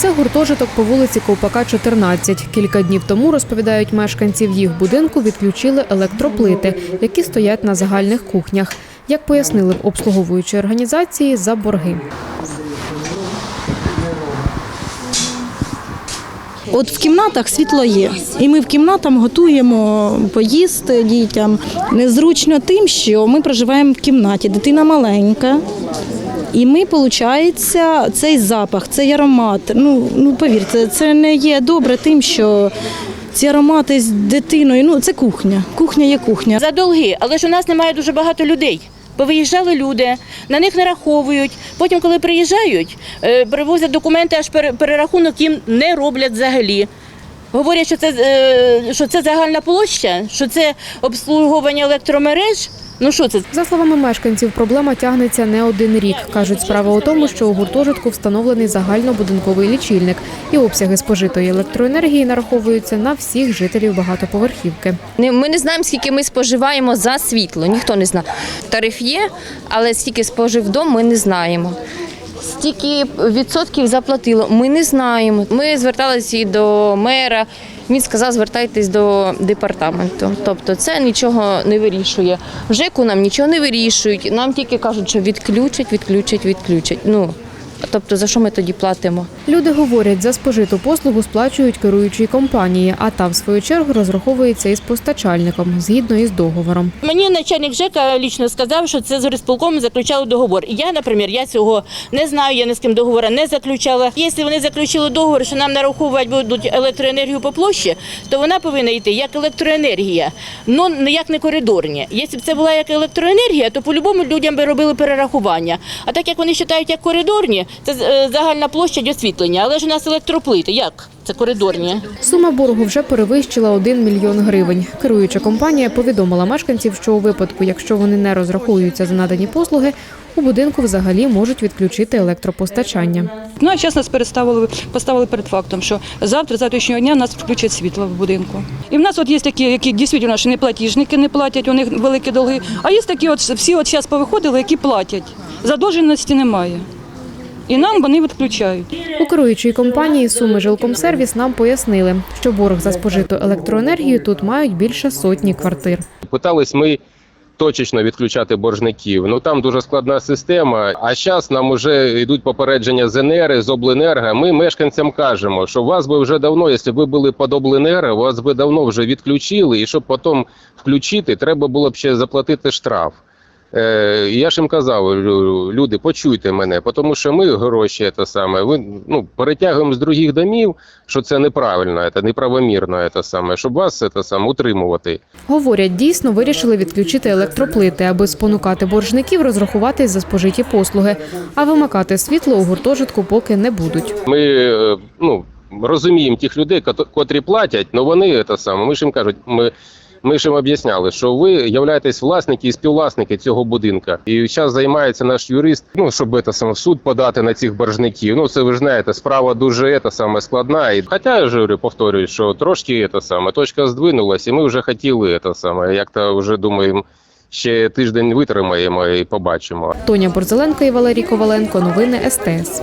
Це гуртожиток по вулиці Ковпака, 14. Кілька днів тому, розповідають мешканці, в їх будинку відключили електроплити, які стоять на загальних кухнях. Як пояснили в обслуговуючій організації за борги. От в кімнатах світло є, і ми в кімнатах готуємо поїсти дітям. Незручно тим, що ми проживаємо в кімнаті, дитина маленька. І ми, виходить, цей запах, цей аромат. Ну, ну повірте, це не є добре тим, що ці аромати з дитиною. Ну, це кухня. Кухня є кухня. за долги, але ж у нас немає дуже багато людей. Повиїжджали люди, на них нараховують. Потім, коли приїжджають, е, привозять документи, аж пере- перерахунок їм не роблять взагалі. Говорять, що це, е, що це загальна площа, що це обслуговування електромереж. Ну що це? За словами мешканців, проблема тягнеться не один рік. кажуть, справа у тому, що у гуртожитку встановлений загальнобудинковий лічильник, і обсяги спожитої електроенергії нараховуються на всіх жителів багатоповерхівки. Не- Ми не знаємо, скільки ми споживаємо за світло, ніхто не знає. Тариф є, але скільки спожив дом, ми не знаємо. Стільки відсотків заплатило, ми не знаємо. Ми зверталися і до мера. Він сказав, звертайтесь до департаменту. Тобто це нічого не вирішує. В ЖЕКу нам нічого не вирішують. Нам тільки кажуть, що відключать, відключать, відключать. Ну тобто за що ми тоді платимо? Люди говорять, за спожиту послугу сплачують керуючій компанії, а та в свою чергу розраховується із постачальником згідно із договором. Мені начальник ЖЕКа лічно сказав, що це з розпілком заключали договор. Я, наприклад, я цього не знаю, я ні з ким договору не заключала. Якщо вони заключили договор, що нам нараховувати будуть електроенергію по площі, то вона повинна йти як електроенергія, ну як не коридорні. Якщо б це була як електроенергія, то по-любому людям би робили перерахування. А так як вони вважають як коридорні, це е, загальна площа освітлення. Але ж у нас електроплити, як? Це коридорні. Сума боргу вже перевищила 1 мільйон гривень. Керуюча компанія повідомила мешканців, що у випадку, якщо вони не розрахуються за надані послуги, у будинку взагалі можуть відключити електропостачання. Ну а зараз нас переставили, поставили перед фактом, що завтра, завтрашнього дня нас включать світло в будинку. І в нас от є такі, які дійсно що не платіжники не платять, у них великі долги. А є такі, от всі от зараз повиходили, які платять. Задовженості немає. І нам вони відключають. У керуючій компанії Суми Жилкомсервіс нам пояснили, що борг за спожиту електроенергію тут мають більше сотні квартир. Питались ми точечно відключати боржників. Ну там дуже складна система. А зараз нам вже йдуть попередження з ЕНЕР, з обленерго. Ми мешканцям кажемо, що вас би вже давно, якщо ви були під обленерго, вас би давно вже відключили, і щоб потім включити, треба було б ще заплатити штраф. Е, я ж їм казав, люди, почуйте мене, тому що ми гроші це саме, ви ну перетягуємо з других домів, що це неправильно, це неправомірно, це саме, щоб вас це саме утримувати. Говорять, дійсно вирішили відключити електроплити, аби спонукати боржників розрахуватись за спожиті послуги, а вимикати світло у гуртожитку поки не будуть. Ми е, ну, розуміємо тих людей, котрі платять, але вони це саме. Ми ж їм кажуть, ми. Ми ж їм об'ясняли, що ви являєтесь власники і співвласники цього будинку. І зараз займається наш юрист, ну щоб це саме в суд подати на цих боржників. Ну це ви ж знаєте, справа дуже це саме складна. І хоча я ж говорю, повторюю, що трошки це саме точка здвинулась, і ми вже хотіли це саме. Як то вже думаємо, ще тиждень витримаємо і побачимо. Тоня Борзеленко і Валерій Коваленко. Новини СТС.